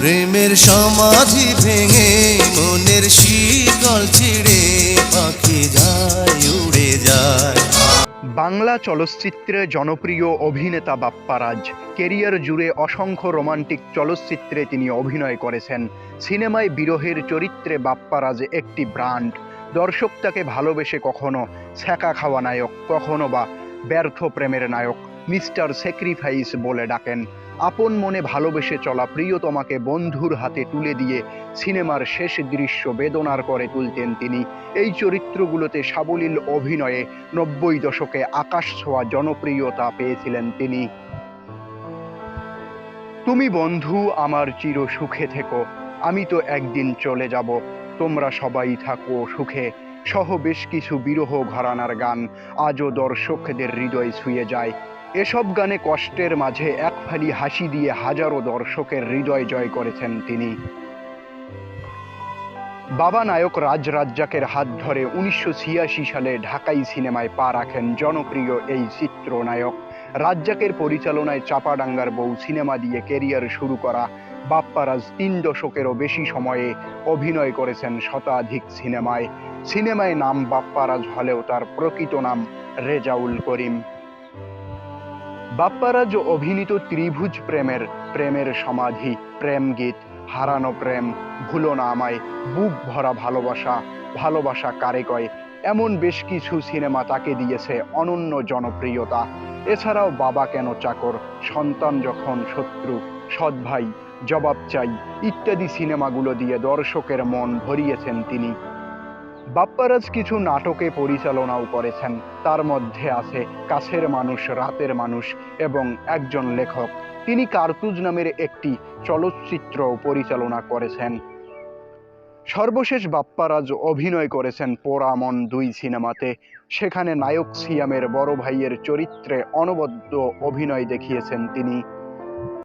প্রেমের সমাধি ভেঙে মনের শীতল ছিড়ে পাখি যায়, উড়ে যায়। বাংলা চলচ্চিত্রে জনপ্রিয় অভিনেতা বাপ্পারাজ। কেরিয়ার জুড়ে অসংখ্য রোমান্টিক চলচ্চিত্রে তিনি অভিনয় করেছেন। সিনেমায় বিরহের চরিত্রে বাপ্পারাজ একটি ব্র্যান্ড। দর্শক তাকে ভালোবেসে কখনো ছ্যাঁকা খাওয়া নায়ক, কখনো বা ব্যর্থ প্রেমের নায়ক, মিস্টার স্যাক্রিফাইস বলে ডাকেন। আপন মনে ভালোবেসে চলা প্রিয়তমাকে বন্ধুর হাতে তুলে দিয়ে সিনেমার শেষ দৃশ্য বেদনার করে তুলতেন তিনি। এই চরিত্রগুলোতে সাবলীল অভিনয়ে নব্বই দশকে আকাশ ছোঁয়া জনপ্রিয়তা পেয়েছিলেন তিনি। তুমি বন্ধু, আমার চির সুখে থেকো, আমি তো একদিন চলে যাব, তোমরা সবাই থাকো সুখে, সহ বেশ কিছু বিরহ ঘরানার গান, আজও দর্শকদের হৃদয় ছুঁয়ে যায়। এসব গানে কষ্টের মাঝে এক ফালি হাসি দিয়ে হাজারো দর্শকের হৃদয় জয় করেছেন তিনি। বাবা নায়ক রাজ রাজ্জাকের হাত ধরে উনিশশো ছিয়াশি সালে ঢাকাই সিনেমায় পা রাখেন জনপ্রিয় এই চিত্রনায়ক। রাজ্জাকের পরিচালনায় চাপাডাঙ্গার বউ সিনেমা দিয়ে কেরিয়ার শুরু করা বাপ্পারাজ তিন দশকেরও বেশি সময়ে অভিনয় করেছেন শতাধিক সিনেমায়। সিনেমায় নাম বাপ্পারাজ হলেও তার প্রকৃত নাম রেজাউল করিম। বাপ্পারাজ অভিনীত ত্রিভুজ প্রেমের প্রেমের সমাধি, প্রেম গীত, হারানো প্রেম, ভুলো না আমায়, বুক ভরা ভালোবাসা ভালোবাসা কারে কয়, এমন বেশ কিছু সিনেমা তাকে দিয়েছে অনন্য জনপ্রিয়তা। এছাড়াও বাবা কেন চাকর, সন্তান যখন শত্রু, সৎ ভাই, জবাব চাই, ইত্যাদি সিনেমাগুলো দিয়ে দর্শকের মন ভরিয়েছেন তিনি। বাপ্পারাজ কিছু নাটকে পরিচালনাও করেছেন। তার মধ্যে আছে কাছের মানুষ, রাতের মানুষ এবং একজন লেখক। তিনি কার্তুজ নামের একটি চলচ্চিত্র পরিচালনা করেছেন। সর্বশেষ বাপ্পারাজ অভিনয় করেছেন পোরামন দুই সিনেমাতে। সেখানে নায়ক সিয়ামের বড় ভাইয়ের চরিত্রে অনবদ্য অভিনয় দেখিয়েছেন তিনি।